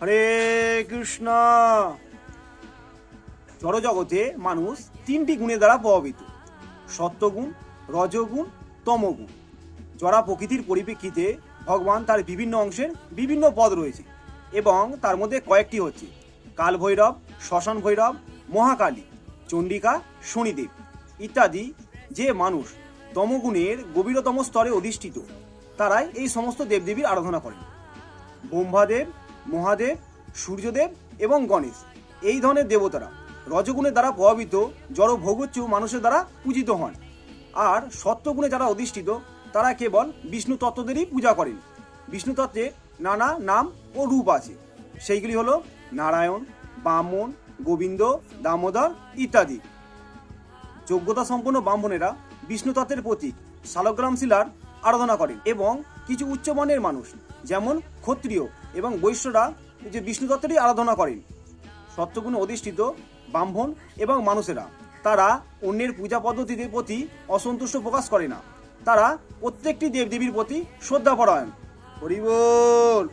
হরে কৃষ্ণ। জড়জগতে মানুষ তিনটি গুণের দ্বারা প্রভাবিত। সত্যগুণ, রজগুণ, তমগুণ। জরা প্রকৃতির পরিপ্রেক্ষিতে ভগবান তার বিভিন্ন অংশের বিভিন্ন পদ রয়েছে এবং তার মধ্যে কয়েকটি হচ্ছে কাল ভৈরব শ্মশান ভৈরব মহাকালী, চণ্ডিকা, শনিদেব ইত্যাদি যে মানুষ তমগুণের গভীরতম স্তরে অধিষ্ঠিত, তারাই এই সমস্ত দেবদেবীর আরাধনা করেন। ব্রহ্মাদেব মহাদেব, সূর্যদেব এবং গণেশ। এই ধরনের দেবতারা রজগুণের দ্বারা প্রভাবিত জড় ভোগচ্ছু মানুষের দ্বারা পূজিত হন। আর সত্যগুণে যারা অধিষ্ঠিত, তারা কেবল বিষ্ণু তত্ত্বদেরই পূজা করেন। বিষ্ণু তত্ত্বে নানা নাম ও রূপ আছে। সেইগুলি হলো নারায়ণ, বামন, গোবিন্দ, দামোদর ইত্যাদি। যোগ্যতা সম্পন্ন ব্রাহ্মণেরা বিষ্ণু তত্ত্বের প্রতীক, শালগ্রাম শিলার আরাধনা করেন এবং কিছু উচ্চমানের মানুষ, যেমন ক্ষত্রিয় এবং বৈশ্যরা যে বিষ্ণু তত্ত্বেরই আরাধনা করেন। সত্যগুণে অধিষ্ঠিত ব্রাহ্মণ এবং মানুষেরা। তারা অন্যের পূজা পদ্ধতিদের প্রতি অসন্তুষ্ট প্রকাশ করে না। তারা প্রত্যেকটি দেবদেবীর প্রতি শ্রদ্ধা পরায়ণ হরি বল!